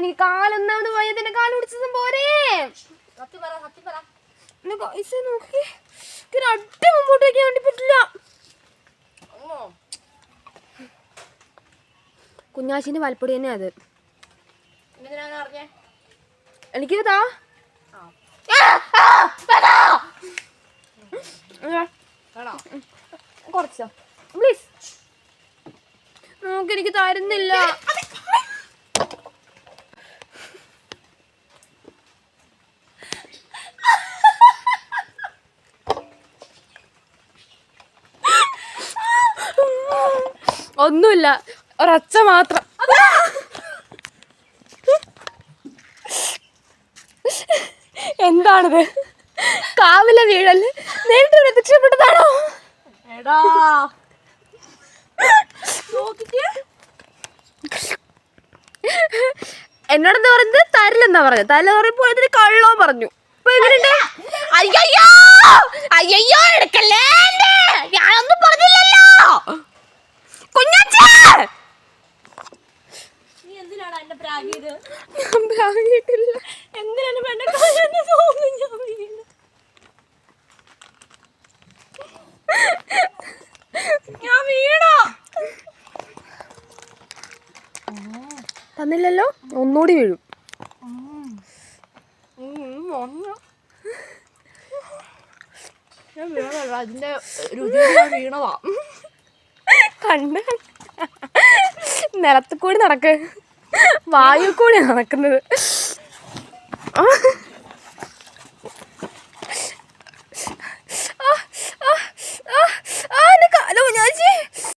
എനിക്ക് കാലൊന്നാമത് വയ്യതിന്റെ കാൽ പിടിച്ചതും പോരേ. നോക്കി അട്ട മുമ്പോട്ട് വയ്ക്കാൻ വേണ്ടി പറ്റില്ല. കുഞ്ഞാശിന്റെ പാൽപ്പൊടി തന്നെ അത്. എനിക്ക് താ. കുറച്ചോ. പ്ലീസ് നോക്ക് എനിക്ക് തരുന്നില്ല. ഒന്നുമില്ല. ഒരച്ച മാത്രം. എന്താണിത്? കാവിലെ വീഴൽ. നേരിട്ട് പ്രത്യക്ഷപ്പെട്ടതാണോ എടാ. എന്നോടെന്താ പറയുന്നത്? തരില്ലെന്നാ പറഞ്ഞു തരല പറയുമ്പോ അതിന് കള്ളോ പറഞ്ഞു. ഇപ്പൊ എങ്ങനെയുണ്ട്? അയ്യോ അയ്യോ എടുക്കല്ലേ? പ്രാഗിയത് ഞാൻ പ്രാഗിയിട്ടില്ല. എന്തിനാണ് പെണ്ണെ കൊല്ലാൻ തോന്നുന്നു ഞാൻ വീണു. ഞാൻ വീണോ? തന്നില്ലല്ലോ? ഒന്നുകൂടി വീഴും. അതിന്റെ വീണതാ. കണ്ണ്. നിലത്ത് കൂടി നടക്ക്. വായു കൂടെ നടക്കുന്നത്.